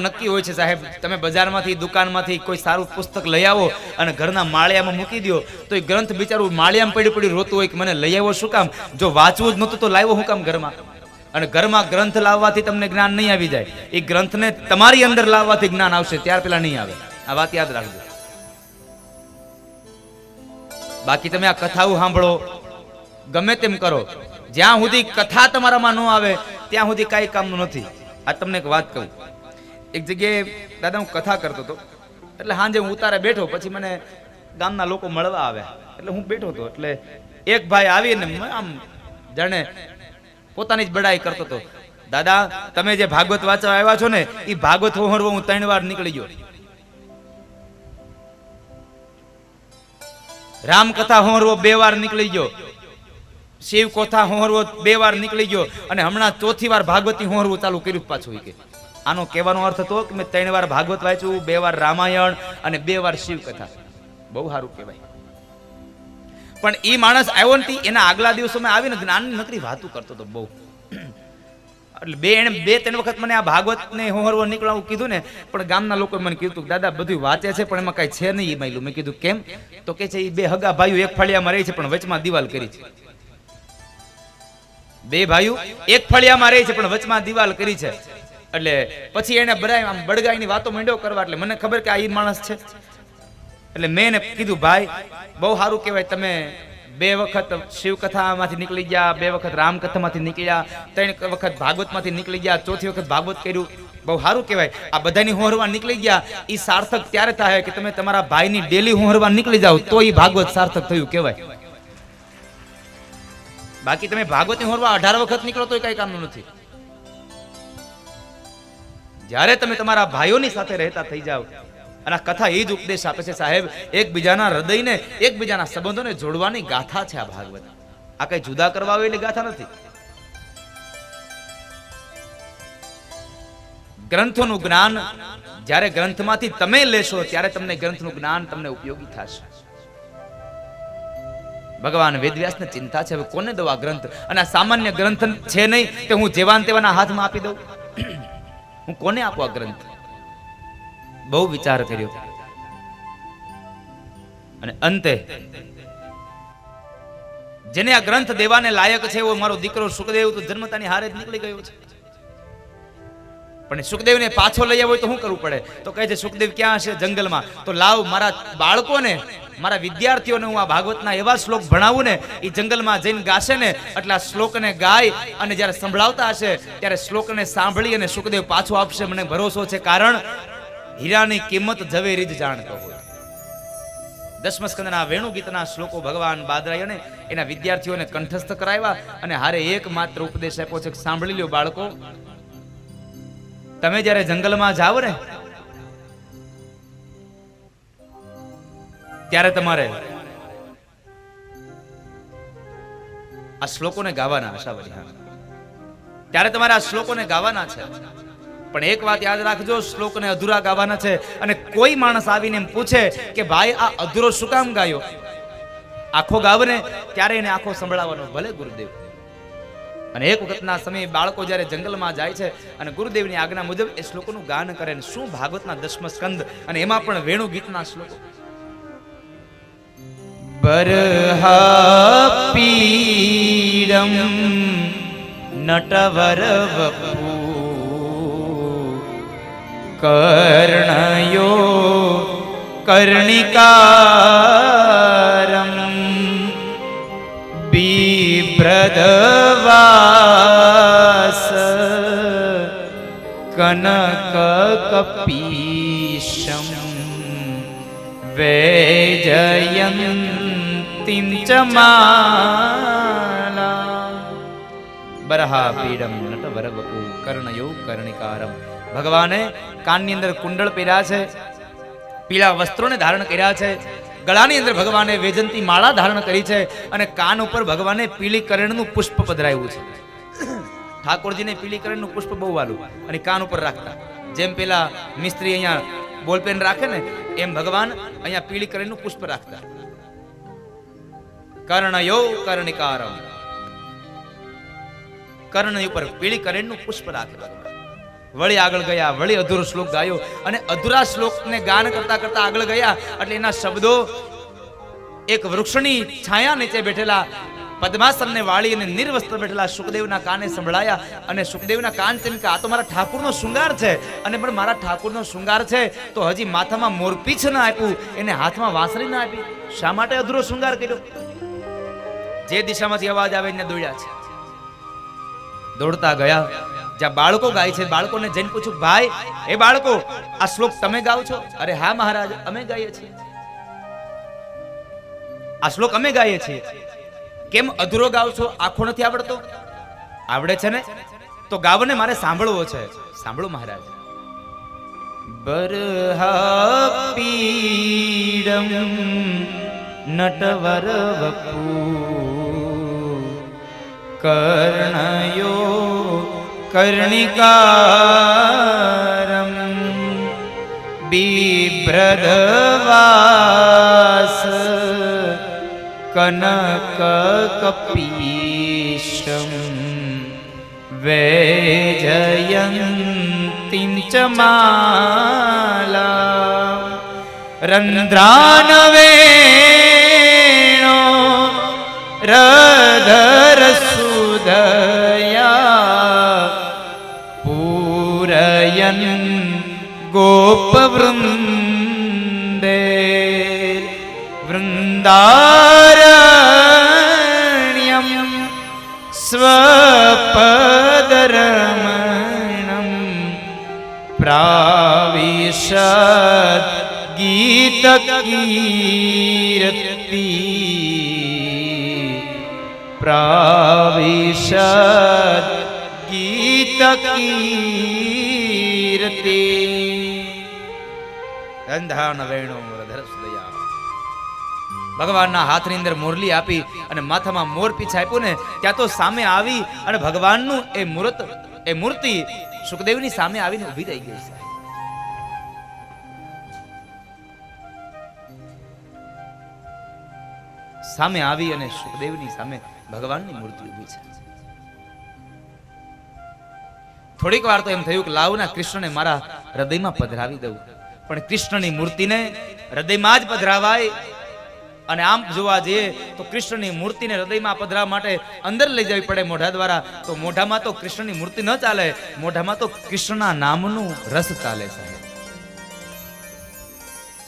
નક્કી હોય છે સાહેબ, તમે બજારમાંથી, દુકાનમાંથી કોઈ સારું પુસ્તક લઈ આવો અને ઘરના માળિયામાં મૂકી દો તો એ ગ્રંથ બિચારું માળિયામાં પડી પડી રોતું હોય કે મને લઈ આવ્યો શું કામ? જો વાંચવું જ નહોતું તો લાવ્યો હું કામ ઘરમાં? અને ઘરમાં ગ્રંથ લાવવાથી તમને જ્ઞાન નહીં આવી જાય. એ ગ્રંથને તમારી અંદર લાવવાથી જ્ઞાન આવશે, ત્યાર પેલા નહીં આવે. આ વાત યાદ રાખજો. બાકી તમે આ કથાઓ સાંભળો. ગમે તેમ કરો. જ્યાં સુધી કથા તમારામાં ન આવે, ત્યાં સુધી કાંઈ કામનું નથી. આ તમને એક વાત કહું. એક જગ્યાએ દાદા હું કથા કરતો હતો. એટલે સાંજે હું ઉતારે બેઠો, પછી મને ગામના લોકો મળવા આવ્યા. એટલે હું બેઠો હતો, એટલે એક ભાઈ આવીને આમ જાણે પોતાની જ બડાઈ કરતો હતો. દાદા, તમે જે ભાગવત વાંચવા આવ્યા છો ને એ ભાગવત હોહરવો હું ત્રણ વાર નીકળી ગયો. રામકથા હોહરવો બે વાર નીકળી ગયો. શિવ કથા હોહરવો બે વાર નીકળી ગયો. અને હમણાં ચોથી વાર ભાગવતી હોહરવું ચાલુ કર્યું પાછું કે. આનો કહેવાનો અર્થ હતો કે મેં ત્રણ વાર ભાગવત વાંચ્યું, બે વાર રામાયણ અને બે વાર શિવ કથા બહુ સારું કહેવાય. પણ એ માણસ આવ્યો ને એના આગલા દિવસોમાં આવીને જ્ઞાનની નકરી વાતું કરતો હતો બહુ. એટલે બે એને બે ત્રણ વખત મને આ ભાગવત ને હોહરવો નીકળવું કીધું ને, પણ ગામના લોકોએ મને કીધું દાદા બધું વાંચે છે, પણ એમાં કાંઈ છે નહીં એ માયલું. મેં કીધું, કેમ? તો કે છે એ બે હગા ભાઈઓ એક ફળિયામાં રહે છે, પણ વચમાં દિવાલ કરી છે. બે ભાઈઓ એક ફળિયામાં રહે છે, પણ વચમાં દિવાલ કરી છે. એટલે પછી એને બરાય આમ બળગાઈની વાતો મંડ્યો કરવા એટલે મને ખબર કે આ ઈ માણસ છે. એટલે મેં એને કીધું, ભાઈ, બહુ સારું કહેવાય તમે બે વખત શિવકથામાંથી નીકળી ગયા, બે વખત રામકથામાંથી નીકળ્યા, ત્રણ વખત ભાગવતમાંથી નીકળી ગયા, ચોથી વખત ભાગવત કર્યું. બહુ સારું કહેવાય. આ બધાની હોહરવા નીકળી ગયા. એ સાર્થક ત્યારે થાય કે તમે તમારા ભાઈની ડેલી હોહરવા નીકળી જાઓ, તો એ ભાગવત સાર્થક થયું કહેવાય. બાકી તમે ભાગવતની હોરવા અઢાર વખત નીકળો તો કઈ કામનું નથી. જ્યારે તમે તમારા ભાઈઓની સાથે રહેતા થઈ જાઓ, અને આ કથા એ જ ઉપદેશ આપે છે, સાહેબ, એકબીજાના હૃદયને, એકબીજાના સંબંધોને જોડવાની ગાથા છે આ ભાગવત. આ કઈ જુદા કરવા આવે એની ગાથા નથી. ગ્રંથોનું જ્ઞાન જ્યારે ગ્રંથમાંથી તમે લેશો, ત્યારે તમને ગ્રંથનું જ્ઞાન તમને ઉપયોગી થશે. ભગવાન વેદવ્યાસને ચિંતા છે, હવે કોને આ ગ્રંથ? અને આ સામાન્ય ગ્રંથ છે નહીં કે હું જેવાન તેવાના હાથમાં આપી દઉં. હું કોને આપો આ ગ્રંથ? બહુ વિચાર કર્યો. અને અંતે, જેને આ ગ્રંથ દેવાને લાયક છે એવો મારો દીકરો સુખદેવ, તો જન્મતાની હારે જ નીકળી ગયો છે. પણ સુખદેવને પાછો લઈ આવ્યો તો શું કરવું પડે? તો કહે છે, સુખદેવ ક્યાં હશે જંગલમાં? તો લાવ મારા બાળકોને મારા વિદ્યાર્થીઓને હું આ ભાગવતના એવા શ્લોક ભણાવું ને એ જંગલમાં જઈને ગાશે ને, એટલે આ શ્લોકને ગાય અને જ્યારે સંભળાવતા હશે, ત્યારે શ્લોકને સાંભળી અને સુખદેવ પાછો આપશે. મને ભરોસો છે, કારણ હીરાની કિંમત ઝવેરી જ જાણતો હોય. દસમસ્કંદના વેણુ ગીતના શ્લોકો ભગવાન બાદરાયણે એના વિદ્યાર્થીઓને કંઠસ્થ કરાવ્યા અને હારે એક માત્ર ઉપદેશ આપ્યો છે સાંભળી લ્યો બાળકો, તમે જ્યારે જંગલમાં જાઓ ને ત્યારે તમારે આ શ્લોકોને ગાવાના હા ત્યારે તમારે આ શ્લોકોને ગાવાના છે. પણ એક વાત યાદ રાખજો, શ્લોકને અધૂરા ગાવાના છે અને કોઈ માણસ આવીને એમ પૂછે કે ભાઈ આ અધૂરો શું કામ ગાયો? આખો ગાવ ને ત્યારે એને આખો સંભળાવવાનો ભલે ગુરુદેવ. અને એક વખતના સમયે બાળકો જ્યારે જંગલમાં જાય છે અને ગુરુદેવની આજ્ઞા મુજબ એ શ્લોકોનું ગાન કરે શું ભાગવતના દસમ સ્કંદ અને એમાં પણ વેણુ ગીતના શ્લોકો. બરહાપીડમ નટવર વપુ કર્ણયો કર્ણિકારમ બિભ્રદવાસ કનક કપીશમ વૈજયંતિમ ચ માલા બરહા પીડમ નટવર વપુ કર્ણયો કર્ણિકારમ ભગવાને કાનની અંદર કુંડળ પહેર્યા છે પીળા વસ્ત્રોને ધારણ કર્યા છે ગળાની અંદર ભગવાને વેજંતી માળા ધારણ કરી છે અને કાન ઉપર ભગવાને પીળી કરણનું પુષ્પ પધરાવ્યું છે ઠાકોરજીને પીળી કરણનું પુષ્પ બહુ વાલું અને કાન ઉપર રાખતા જેમ પેલા મિસ્ત્રી અહીંયા બોલપેન રાખે ને એમ ભગવાન અહીંયા પીળી કરણનું પુષ્પ રાખતા કર્ણયો કર્ણિકારમ. કર્ણ ઉપર પીળી કરણનું પુષ્પ રાખે વળી આગળ ગયા, વળી અધૂરો શ્લોક ગાયો અને અધૂરા શ્લોકને ગાન કરતા કરતા આગળ ગયા. એટલે એના શબ્દો એક વૃક્ષની છાયા નીચે બેઠેલા, પદ્માસનને વાળી અને નિર્વસ્ત્ર બેઠેલા સુખદેવના કાને સંભળાયા. અને સુખદેવના કાન તેમ કે આ તો મારા ઠાકુરનો શૃંગાર છે. અને પણ મારા ઠાકુરનો શૃંગાર છે તો હજી માથામાં મોરપીછ ના આપ્યું, એને હાથમાં વાંસળી ના આપી. શા માટે અધૂરો શૃંગાર કર્યો? જે દિશામાંથી અવાજ આવે એને દોડ્યા છે. દોડતા ગયા. જ્યાં બાળકો ગાય છે, બાળકોને જઈને પૂછ્યું, ભાઈ, એ બાળકો, આ શ્લોક તમે ગાઓ છો? અરે હા, મહારાજ, અમે ગાઈએ છીએ. આ શ્લોક અમે ગાઈએ છીએ. કેમ અધૂરો ગાવ છો? આખો નથી આવડતો? આવડે છે ને? તો ગાવને મારે સાંભળવો છે. સાંભળો, મહારાજ. બરહાપીડમ નટવર વપુ કર્ણયો કર્ણિકારમ બિભ્રદવાસ કનક કપીશમ વૈજયંતીમ ચ માલા રંધ્રાનવેણો गोपवृन्दे। वृन्दारण्यं स्वपदरमणं प्राविशत् गीतकीरति। प्राविशत् गीतकीरति। ગંધાન વેણો ધરસદયા ભગવાનના હાથની અંદર મોરલી આપી અને માથામાં મોર પીછ આપ્યું ને ત્યાં તો સામે આવી અને ભગવાનનું એ મૂર્ત, એ મૂર્તિ સુખદેવની સામે આવીને ઊભી રહી ગઈ છે. સામે આવી અને સુખદેવની સામે ભગવાનની મૂર્તિ ઊભી છે. થોડીક વાર તો એમ થયું કે લાવના કૃષ્ણને મારા હૃદયમાં પધરાવી દઉં. પણ કૃષ્ણની મૂર્તિને હૃદયમાં જ પધરાવાય. અને આમ જોવા જઈએ તો કૃષ્ણની મૂર્તિને હૃદયમાં પધરાવવા માટે અંદર લઈ જવી પડે મોઢા દ્વારા. તો મોઢામાં તો કૃષ્ણની મૂર્તિ ન ચાલે, મોઢામાં તો કૃષ્ણના નામનું રસ ચાલે સાહેબ.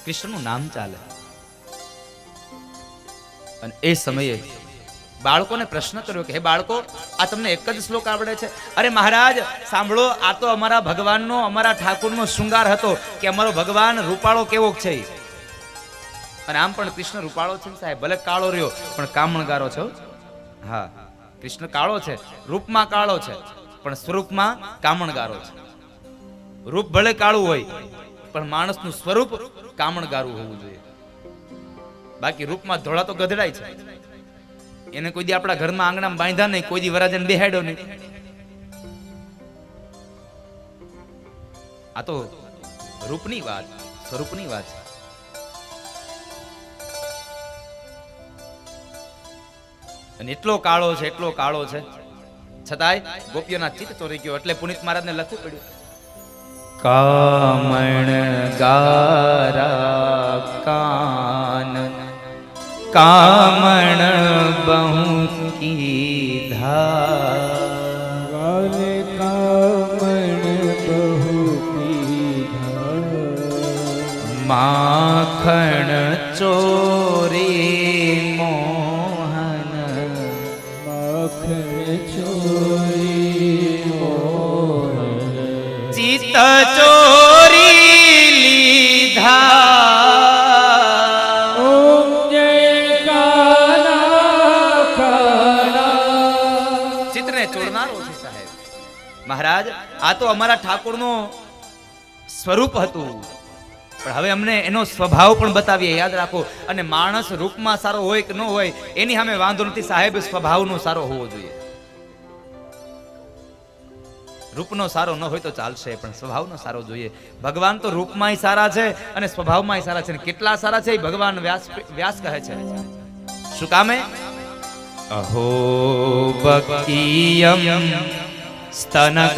કૃષ્ણનું નામ ચાલે. અને એ સમયે બાળકોને પ્રશ્ન કર્યો કે, હે બાળકો, આ તમને એક જ શ્લોક આવડે છે? અરે મહારાજ, સાંભળો, આ તો અમારા ભગવાનનો, અમારા ઠાકુરનો શૃંગાર હતો કે અમારો ભગવાન રૂપાળો કેવો છે અને આમ પણ કૃષ્ણ રૂપાળો છે સાહેબ, ભલે કાળો રહ્યો, પણ કામણગારો છે હા, કૃષ્ણ કાળો છે, રૂપમાં કાળો છે, પણ સ્વરૂપમાં કામણગારો છે. રૂપ ભલે કાળું હોય, પણ માણસનું સ્વરૂપ કામણગારું હોવું જોઈએ. બાકી રૂપમાં ધોળા તો ગધડાય છે. એને કોઈ દી આપણા ઘરમાં આંગણામાં બાંધ્યા નહીં, કોઈ દી વરાજન બેહાડ્યો નહીં. આ તો રૂપની વાત, સ્વરૂપની વાત છે. અને એટલો કાળો છે, એટલો કાળો છે. છતાંય ગોપીઓના ચિત્ત ચોરી ગયો એટલે પુનિત મહારાજને લખવું પડ્યું. કામણ ગારા કાન કામણ બહુ કીધા કામણ બહુ પીધા માખણ ચોરી મોહન માખણ ચોરી મોહન ચિત ચોરી ચિત્તને ચોરનારો છે સાહેબ. મહારાજ આ તો અમારા ઠાકોરનો સ્વરૂપ હતું. પણ હવે અમને એનો સ્વભાવ પણ બતાવીએ યાદ રાખો. અને માણસ રૂપમાં સારો હોય કે ન હોય એની સામે વાંધો નથી. સાહેબ સ્વભાવનો સારો હોવો જોઈએ. રૂપનો સારો ન હોય તો ચાલશે પણ સ્વભાવનો સારો જોઈએ. ભગવાન તો રૂપમાંય સારા છે અને સ્વભાવમાંય સારા છે. કેટલા સારા છે એ ભગવાન વ્યાસ વ્યાસ કહે છે. શું કામે अहो भक्तियं स्तनकालकूट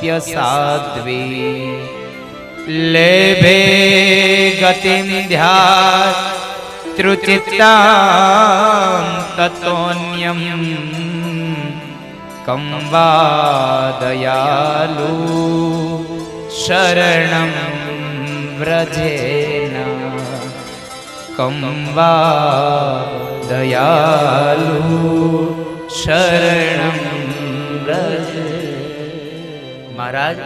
जिघांसयापाययदप्यसाध्वी लेभे गतिं ध्यात् त्रुचित्तां ततोऽन्यं कं वा दयालु શરણ વ્રજેન કંબા દયાલુ શરણ મહારાજ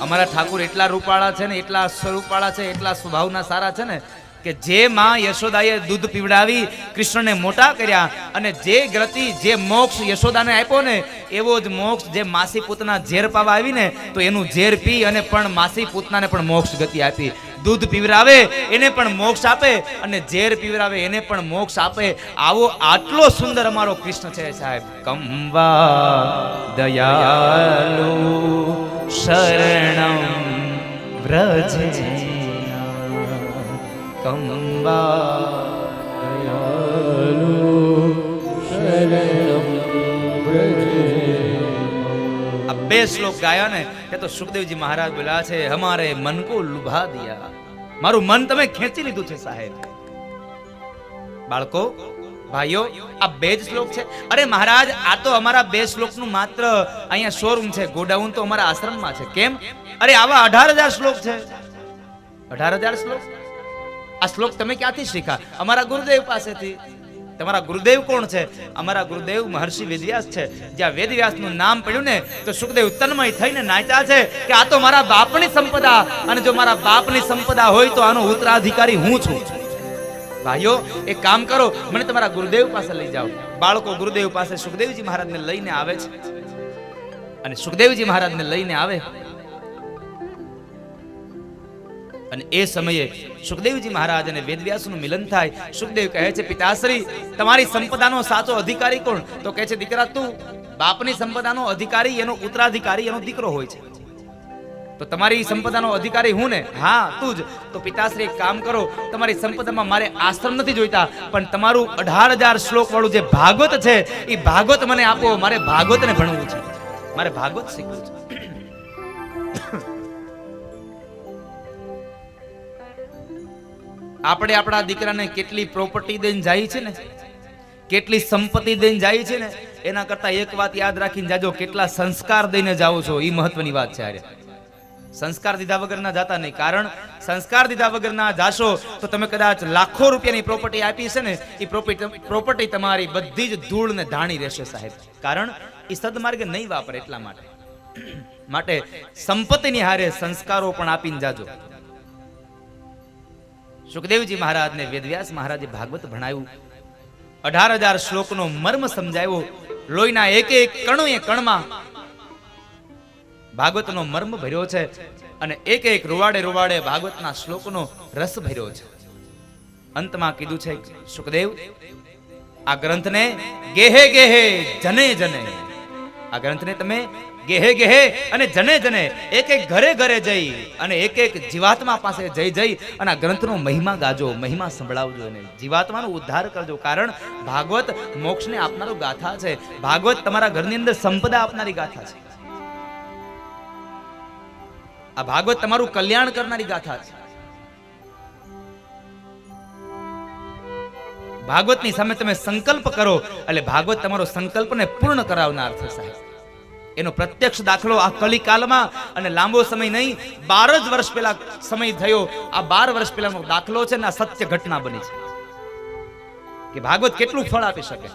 અમારા ઠાકુર એટલા રૂપાળા છે ને, એટલા સ્વરૂપવાળા છે, એટલા સ્વભાવના સારા છે ને કે જે માં યશોદાએ દૂધ પીવડાવી કૃષ્ણને મોટા કર્યા અને જે ગતિ જે મોક્ષ યશોદાને આપ્યો ને, એવો જ મોક્ષ જે માસી પૂતના ઝેર પાવા આવીને, તો એનું ઝેર પી અને પણ માસી પૂતનાને પણ મોક્ષ ગતિ આપી. દૂધ પીવરાવે એને પણ મોક્ષ આપે અને ઝેર પીવરાવે એને પણ મોક્ષ આપે. આવો આટલો સુંદર અમારો કૃષ્ણ છે સાહેબ. કંવા દયાલુ શરણમ વ્રજ. કંવા આ બે શ્લોક ગાયા ને એ તો સુખદેવજી મહારાજ બોલ્યા છે હમારે મન કો લુભા દિયા મારું મન તમે ખેંચી લીધું છે સાહેબ બાળકો ભાઈઓ આ બે જ શ્લોક છે અરે મહારાજ આ તો અમારા બે શ્લોકનું માત્ર અહીંયા શોરૂમ છે ગોડાઉન તો અમારા આશ્રમમાં છે કેમ અરે આવા અઢાર હજાર શ્લોક છે અઢાર હજાર શ્લોક આ શ્લોક તમે ક્યાંથી શીખ્યા? અમારા ગુરુદેવ પાસેથી. તમારા ગુરુદેવ કોણ છે? અમારા ગુરુદેવ મહર્ષિ વેદવ્યાસ છે. જ્યાં વેદવ્યાસનું નામ પડ્યું ને, તો સુખદેવ તન્મય થઈને નાચ્યા છે કે આ તો મારા બાપની સંપદા અને જો મારા બાપની સંપદા હોય તો આનો ઉત્તરાધિકારી હું છું. ભાઈઓ, એક કામ કરો, મને તમારા ગુરુદેવ પાસે લઈ જાઓ. બાળકો ગુરુદેવ પાસે સુખદેવજી મહારાજને લઈને આવે છે. અને સુખદેવજી મહારાજને લઈને આવે. અને એ સમયે સુખદેવજી મહારાજ અને વેદવ્યાસનું મિલન થાય. સુખદેવ કહે છે, પિતાશ્રી, તમારી સંપદાનો સાચો અધિકારી કોણ? તો કહે છે, દીકરા, તું બાપની સંપદાનો અધિકારી, એનો ઉત્તરાધિકારી, એનો દીકરો હોય છે. તો તમારી સંપદાનો અધિકારી હું ને? હા, તું જ. તો પિતાશ્રી, એક કામ કરો, તમારી સંપદામાં મારે આશ્રમ નથી જોઈતા, પણ તમારું અઢાર હજાર શ્લોક વાળું જે ભાગવત છે એ ભાગવત મને આપો. મારે ભાગવતને ભણવું છે. મારે ભાગવત શીખવું છે. આપણે આપણા દીકરાને કેટલી પ્રોપર્ટી દઈને જાય છે ને? કેટલી સંપત્તિ દઈને જાય છે ને? એના કરતા એક વાત યાદ રાખીને જાજો, કેટલા સંસ્કાર દઈને જાઓ છો એ મહત્વની વાત છે આરે સંસ્કાર દીધા વગરના જાતા નહીં, કારણ સંસ્કાર દીધા વગરના જાશો તો તમે કદાચ લાખો રૂપિયાની પ્રોપર્ટી આપી છે ને એ પ્રોપર્ટી પ્રોપર્ટી તમારી બધી જ ધૂળ ને ધાણી રહેશે સાહેબ. કારણ એ સદમાર્ગે નહીં વાપરે એટલા માટે. માટે સંપત્તિની હારે સંસ્કારો પણ આપીને જાજો. સુખદેવજી મહારાજને વેદવ્યાસ મહારાજે ભાગવત ભણાવ્યું અઢાર હજાર શ્લોકનો મર્મ સમજાવ્યો લોહીના એક એક કણુએ કણમાં ભાગવતનો મર્મ ભર્યો છે અને એક એક રૂવાડે રૂવાડે ભાગવતના શ્લોકનો રસ ભર્યો છે. અંતમાં કીધું છે, સુખદેવ, આ ગ્રંથને ગેહે ગેહે જને જને. આ ગ્રંથને તમે ગેહે ગેહે અને જને જને એક એક ઘરે ઘરે જઈ અને એક એક જીવાત્મા પાસે જઈ જઈ અને આ ગ્રંથનો મહિમા ગાજો, મહિમા સંભળાવજો એને. જીવાત્માનો ઉદ્ધાર કરજો. કારણ ભાગવત મોક્ષને આપનારો ગાથા છે. ભાગવત તમારા ઘરની અંદર સંપદા આપનારી ગાથા છે. આ ભાગવત તમારું કલ્યાણ કરનારી ગાથા છે. ભાગવતની સામે તમે સંકલ્પ કરો. એટલે ભાગવત તમારો સંકલ્પને પૂર્ણ કરાવનાર છે સાહેબ એનો પ્રત્યક્ષ દાખલો આ કલિકાલમાં અને લાંબો સમય નહીં, બાર જ વર્ષ પહેલા સમય થયો. આ બાર વર્ષ પહેલાનો દાખલો છે ને આ સત્ય ઘટના બની છે. કે ભાગવત કેટલું ફળ આપી શકે?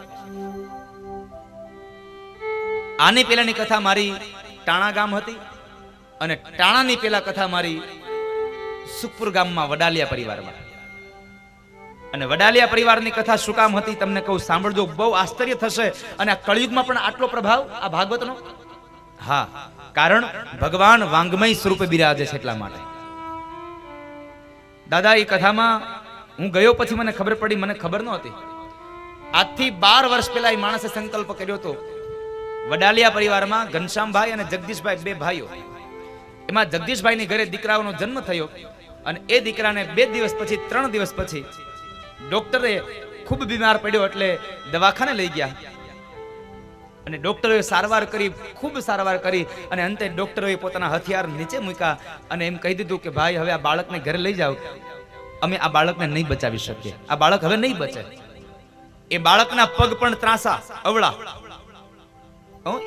આની પહેલાની કથા મારી ટાણા ગામ હતી અને ટાણાની પેલા કથા મારી સુખપુર ગામમાં વડાલિયા પરિવારમાં. અને વડાલિયા પરિવારની કથા શું કામ હતી, તમને કહું, સાંભળજો, બહુ આશ્ચર્ય થશે. અને આ કળિયુગમાં પણ આટલો પ્રભાવ આ ભાગવતનો? હા, કારણ ભગવાન વાંગમય સ્વરૂપે બિરાજે છે એટલા માટે. દાદા, એ કથામાં હું ગયો પછી મને ખબર પડી, મને ખબર નહોતી. આજથી બાર વર્ષ પહેલા એ માણસે સંકલ્પ કર્યો હતો, વડાલિયા પરિવારમાં ઘનશ્યામભાઈ અને જગદીશભાઈ બે ભાઈઓ. એમાં જગદીશભાઈની ઘરે દીકરાઓનો જન્મ થયો અને એ દીકરાને બે દિવસ પછી, ત્રણ દિવસ પછી ડોક્ટરે ખૂબ બીમાર પડ્યો એટલે દવાખાને લઈ ગયા. અને ડોક્ટરોએ સારવાર કરી, ખૂબ સારવાર કરી અને અંતે ડોક્ટરોએ પોતાના હથિયાર નીચે મૂક્યા અને એમ કહી દીધું કે, ભાઈ, હવે આ બાળકને ઘરે લઈ જાઓ. અમે આ બાળકને નહીં બચાવી શકીએ. આ બાળક હવે નહીં બચે. એ બાળકના પગ પણ ત્રાસા, અવળા?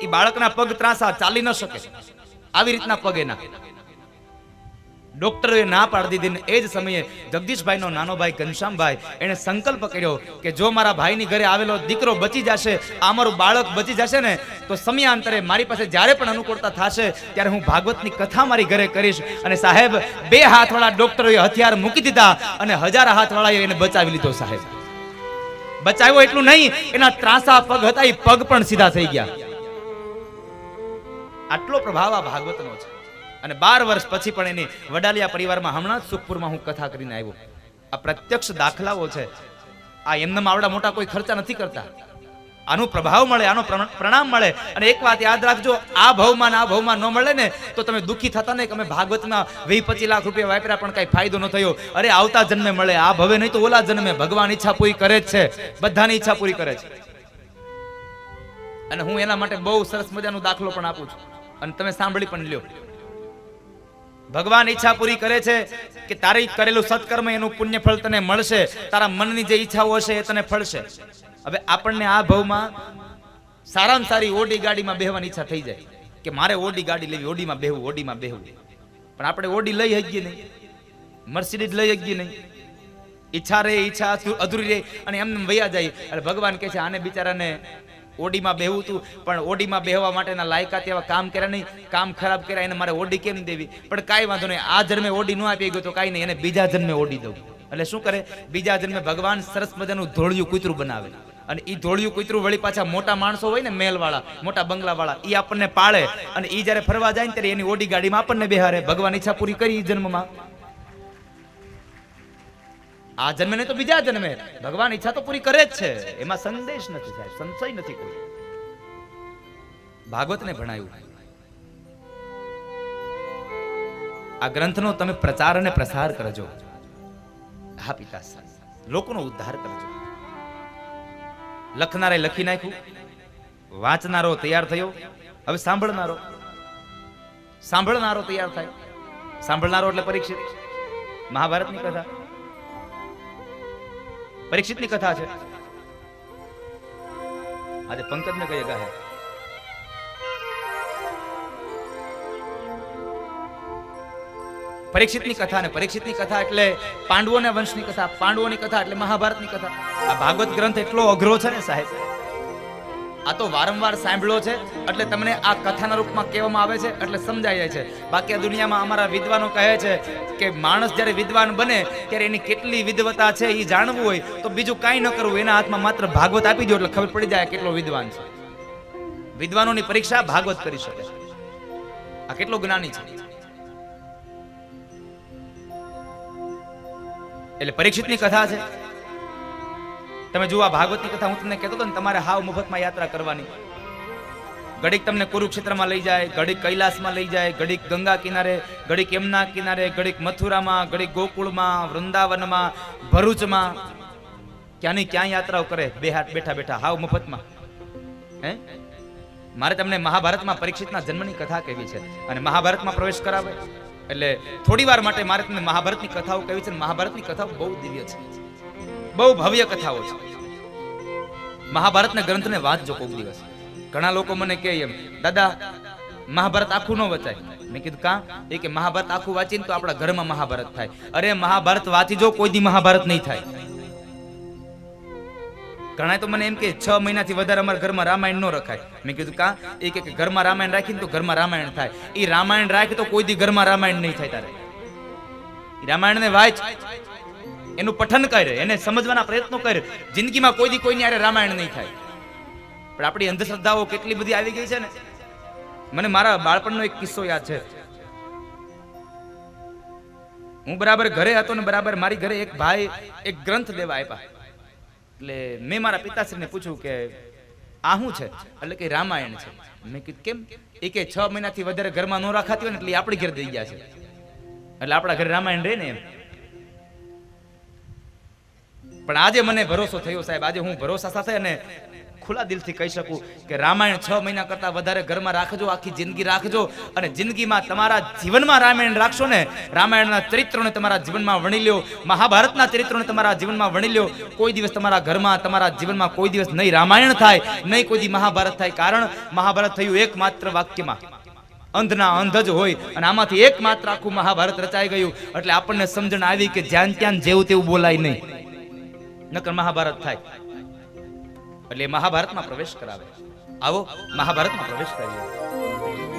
એ બાળકના પગ ત્રાસા, ચાલી ન શકે. આવી રીતના પગ એના. ડોક્ટરોએ ના પાડી દીધી ને એ જ સમયે જગદીશભાઈનો નાનો ભાઈ ઘનશ્યામભાઈ એણે સંકલ્પ કર્યો કે જો મારા ભાઈની ઘરે આવેલો દીકરો બચી જશે, આ મારું બાળક બચી જશે ને, તો સમયાંતરે મારી પાસે જ્યારે પણ અનુકૂળતા થશે, ત્યારે હું ભાગવતની કથા મારી ઘરે કરીશ. અને સાહેબ, બે હાથવાળા ડોક્ટરોએ હથિયાર મૂકી દીધા અને હજાર હાથવાળાએ એને બચાવી લીધો સાહેબ. બચાવ્યો એટલું નહીં, એના ત્રાસા પગ હતા, એ પગ પણ સીધા થઈ ગયા. આટલો પ્રભાવ આ ભાગવતનો છે. અને બાર વર્ષ પછી પણ એની વડાલિયા પરિવારમાં હમણાં જ સુખપુરમાં હું કથા કરીને આવ્યો. આ પ્રત્યક્ષ દાખલાઓ છે. આ એમનેમ આવડા મોટા કોઈ ખર્ચા નથી કરતા. આનો પ્રભાવ મળે, આનો પ્રણામ મળે. અને એક વાત યાદ રાખજો, આ ભાવમાં આ ભાવમાં ન મળે ને તો તમે દુઃખી થતા નહીં કે અમે ભાગવતમાં વીસ પચીસ લાખ રૂપિયા વાપર્યા પણ કઈ ફાયદો ન થયો. અરે, આવતા જન્મે મળે, આ ભવે નહીં તો ઓલા જન્મે. ભગવાન ઈચ્છા પૂરી કરે જ છે. બધાની ઈચ્છા પૂરી કરે છે. અને હું એના માટે બહુ સરસ મજાનો દાખલો પણ આપું છું. અને તમે સાંભળી પણ લ્યો. ભગવાન ઈચ્છા પૂરી કરે છે કે તારી કરેલું સત્કર્મ એનું પુણ્ય ફળ તને મળશે, તારા મનની જે ઈચ્છાઓ હશે એ તને ફળશે. હવે આપણને આ ભાવમાં સારામાં સારી ઓડી ગાડીમાં બેહવાની ઈચ્છા થઈ જાય કે મારે ઓડી ગાડી લેવી, ઓડીમાં બેહવું ઓડીમાં બેહવું. પણ આપણે ઓડી લઈ શકીએ નહીં, મર્સિડીઝ લઈ શકીએ નહીં. ઈચ્છા રહે ઈચ્છા અધુ- અધૂરી રહે અને એમને વયા જાય. એટલે ભગવાન કહે છે, આને બિચારાને ઓડીમાં બેહવું તું. પણ ઓડીમાં બેહવા માટેના લાયકાત એવા કામ કર્યા નહીં. કામ ખરાબ કર્યા એને મારે ઓડી કેમ દેવી? પણ કાંઈ વાંધો નહીં. આ જન્મે ઓડી ન આપી ગયો તો કાંઈ નહીં. એને બીજા જન્મે ઓડી દઉં. એટલે શું કરે? બીજા જન્મે ભગવાન સરસ મજાનું ધોળિયું કૂતરું બનાવે. અને એ ધોળિયું કૂતરું વળી પાછા મોટા માણસો હોય ને, મેલવાળા, મોટા બંગલાવાળા એ આપણને પાળે. અને એ જ્યારે ફરવા જાય ને ત્યારે એની ઓડી ગાડીમાં આપણને બેહારે. ભગવાન ઈચ્છા પૂરી કરી જન્મમાં. આ જન્મે નહીં તો બીજા જન્મે. ભગવાન ઈચ્છા તો પૂરી કરે જ છે. એમાં સંદેશ નથી સાહેબ, સંશય નથી કોઈ. ભાગવતને ભણાયું. આ ગ્રંથનો તમે પ્રચાર અને પ્રસાર કરજો. હા પિતા લોકોનો ઉદ્ધાર કરજો. લખનારે લખી નાખ્યું. વાંચનારો તૈયાર થયો. હવે સાંભળનારો. સાંભળનારો તૈયાર થાય. સાંભળનારો એટલે પરીક્ષિત. મહાભારતની કથા. પરીક્ષિતની કથા છે. આજે પંકજને કહીએ કહે પરીક્ષિતની કથા ને પરીક્ષિતની કથા એટલે પાંડવોના વંશની કથા, પાંડવોની કથા એટલે મહાભારતની કથા. આ ભાગવત ગ્રંથ એટલો અઘરો છે ને સાહેબ? આ તો વારંવાર સાંભળ્યો છે, એટલે તમને આ કથાના રૂપમાં કહેવામાં આવે છે, એટલે સમજાય જાય છે. બાકી આ દુનિયામાં અમારા વિદ્વાનો કહે છે કે માણસ જ્યારે વિદ્વાન બને, ત્યારે એની કેટલી વિદવતા છે એ જાણવું હોય, તો બીજું કાંઈ ન કરવું, એના હાથમાં માત્ર ભાગવત આપી દો, એટલે ખબર પડી જાય કેટલો વિદ્વાન છે. વિદ્વાનોની પરીક્ષા ભાગવત કરી શકે. આ કેટલો જ્ઞાની છે. એટલે પરીક્ષિતની કથા છે. તમે જુઓ, આ ભાગવતની કથા હું તમને કહેતો હતો ને, તમારે હાવ મફતમાં યાત્રા કરવાની. ઘડીક તમને કુરુક્ષેત્રમાં લઈ જાય, ઘડીક કૈલાસમાં લઈ જાય, ઘડીક ગંગા કિનારે, ઘડીક યમુના કિનારે, ઘડીક મથુરામાં, ઘડીક ગોકુળમાં, વૃંદાવનમાં, ભરૂચમાં. ક્યાંની ક્યાં યાત્રાઓ કરે? બે હાથ બેઠા બેઠા, હાવ મફતમાં હે? મારે તમને મહાભારતમાં પરીક્ષિતના જન્મની કથા કહેવી છે અને મહાભારતમાં પ્રવેશ કરાવે. એટલે થોડી વાર માટે મારે તમને મહાભારતની કથાઓ કહેવી છે મહાભારતની કથાઓ બહુ દિવ્ય છે. બહુ ભવ્ય કથાઓ છે. મહાભારતના ગ્રંથને વાંચજો કોઈક દિવસ. ઘણા લોકો મને કહે એમ, દાદા, મહાભારત આખું ન વચાય. મેં કીધું, કા? એ કે મહાભારત આખું વાંચીને તો આપણા ઘરમાં મહાભારત થાય. અરે, મહાભારત વાંચી જો, કોઈ દી મહાભારત નહીં થાય. ઘણા તો મને એમ કે, છ મહિનાથી વધારે અમારા ઘરમાં રામાયણ ન રખાય. મેં કીધું, કા? એ કે ઘરમાં રામાયણ રાખીને તો ઘરમાં રામાયણ થાય. એ રામાયણ રાખે તો કોઈ દી ઘરમાં રામાયણ નહીં થાય તારે. રામાયણ રામાયણને વાંચ. એનું પઠન કર, એને સમજવાના પ્રયત્નો કર. જિંદગીમાં કોઈ દી કોઈની આરે રામાયણ નહીં થાય. પણ આપણી અંધશ્રદ્ધાઓ કેટલી બધી આવી ગઈ છે ને? મને મારા બાળપણનો એક કિસ્સો યાદ છે. હું બરાબર ઘરે હતો ને બરાબર મારી ઘરે એક ભાઈ એક ગ્રંથ દેવા આપ્યા એટલે મેં મારા પિતાશ્રીને પૂછ્યું કે, આ શું છે? એટલે કે, રામાયણ છે. મેં કીધું, કેમ? એ છ મહિનાથી વધારે ઘરમાં ન રાખાતી હોય ને એટલે આપણી ઘરે દઈ ગયા છે. એટલે આપણા ઘરે રામાયણ રહે ને એમ. પણ આજે મને ભરોસો થયો સાહેબ. આજે હું ભરોસા સાથે અને ખુલ્લા દિલથી કહી શકું કે રામાયણ છ મહિના કરતા વધારે ઘરમાં રાખજો, આખી જિંદગી રાખજો અને જિંદગીમાં તમારા જીવનમાં રામાયણ રાખશો ને, રામાયણના ચરિત્રોને તમારા જીવનમાં વણી લ્યો, મહાભારતના ચરિત્રોને તમારા જીવનમાં વણી લ્યો. કોઈ દિવસ તમારા ઘરમાં, તમારા જીવનમાં કોઈ દિવસ નહીં રામાયણ થાય, નહીં કોઈ મહાભારત થાય. કારણ મહાભારત થયું એકમાત્ર વાક્યમાં. અંધના અંધ જ હોય અને આમાંથી એકમાત્ર આખું મહાભારત રચાઈ ગયું. એટલે આપણને સમજણ આવી કે જ્યાં ત્યાં જેવું તેવું બોલાય નહીં. નકર મહાભારત થાય. એટલે મહાભારતમાં પ્રવેશ કરાવે. આવો મહાભારતમાં પ્રવેશ કરીએ.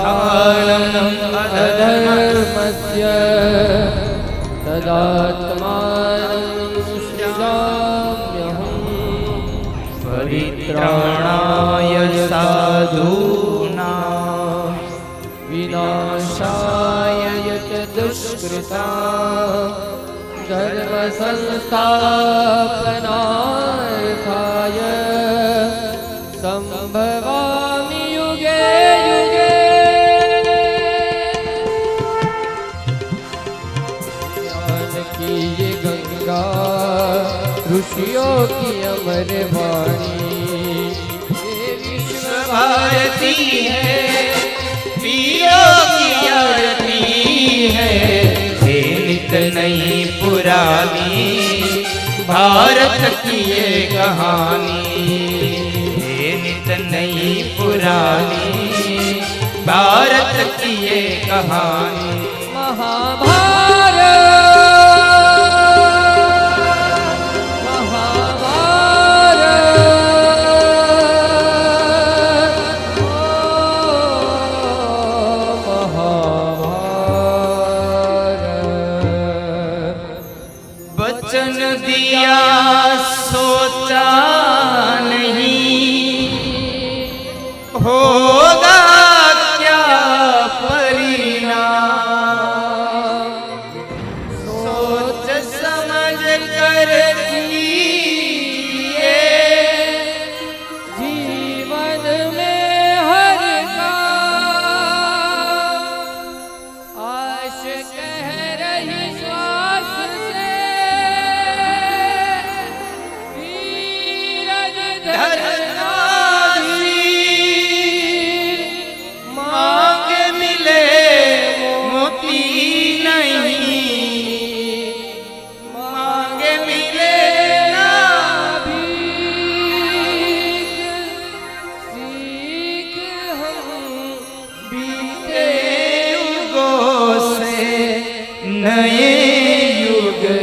हुआ शब्द सार्थक सर्वदा शब्द दिग्घोषित हुआ यदा यदा हि धर्मस्य ग्लानिर्भवति भारत अभ्युत्थानम् अधर्मस्य तदात्मानं सृजाम्यहम् परित्राणाय साधूनां विनाशाय च दुष्कृता धर्मसंस्थापनार्थाय सम्भवामि युगे की ये गंगा, ऋषियों की अमर वाणी। भारती है वीरों की आरती है। नित नई पुरानी, भारत की ये कहानी। नित नई पुरानी, भारत की ये कहानी।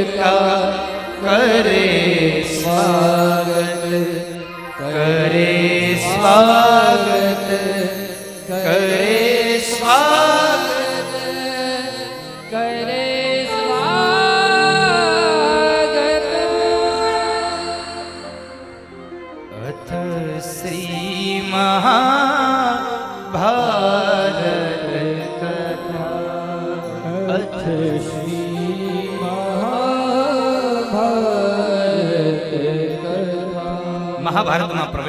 युग का करे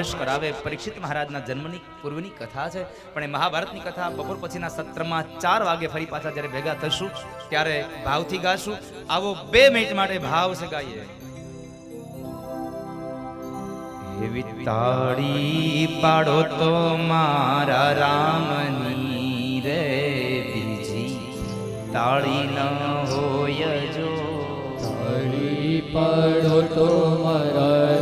મહાભારતમાં કરાવે. પરીક્ષિત મહારાજના જન્મની પૂર્વની કથા છે. પણ એ મહાભારતની કથા બપોર પછીના સત્રમાં ચાર વાગે ફરી પાછા જ્યારે ભેગા થશું ત્યારે ભાવથી ગાશું. આવો બે મિનિટ માટે ભાવ છે ગાઈએ. એવી તાળી પાડો તો મારા રામની રે બીજી. તાળી ન હોય જો. તાળી પાડો તો મારા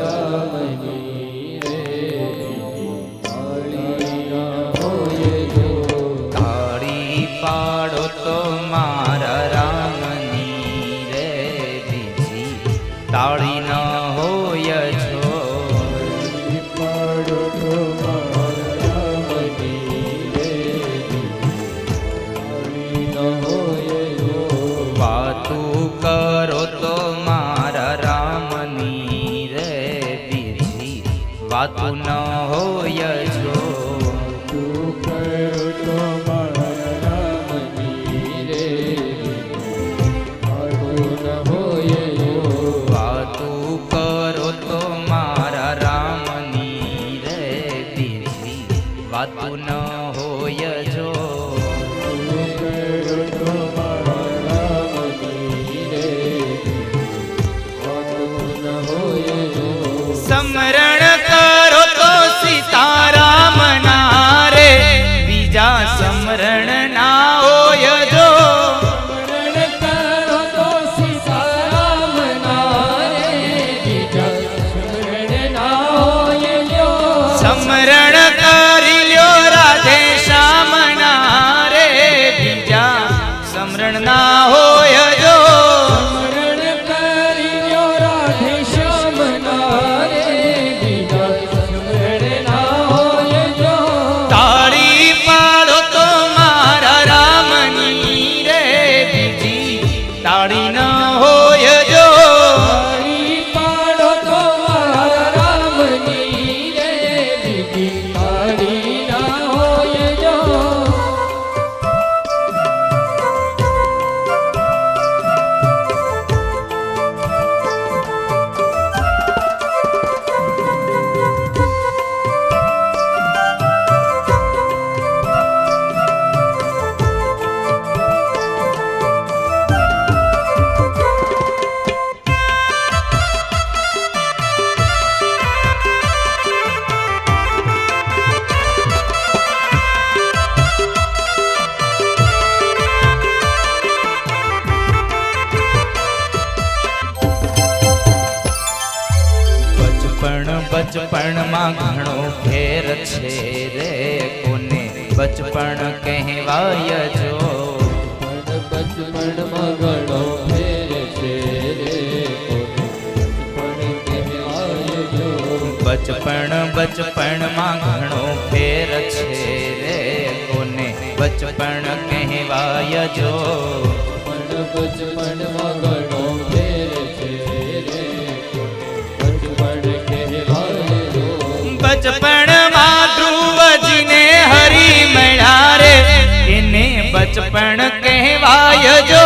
વાતું ન હોય જો. બચપણ બચપણમાં ઘણો ફેર છે રે કોને? બચપણ કહેવાય જો. પણ બચપણમાં ઘણો ફેર છે રે બચપણ કહેવાય જો બચપણમાં ધ્રુવજીને હરી મળ્યા રે. એને બચપણ કહેવાય જો.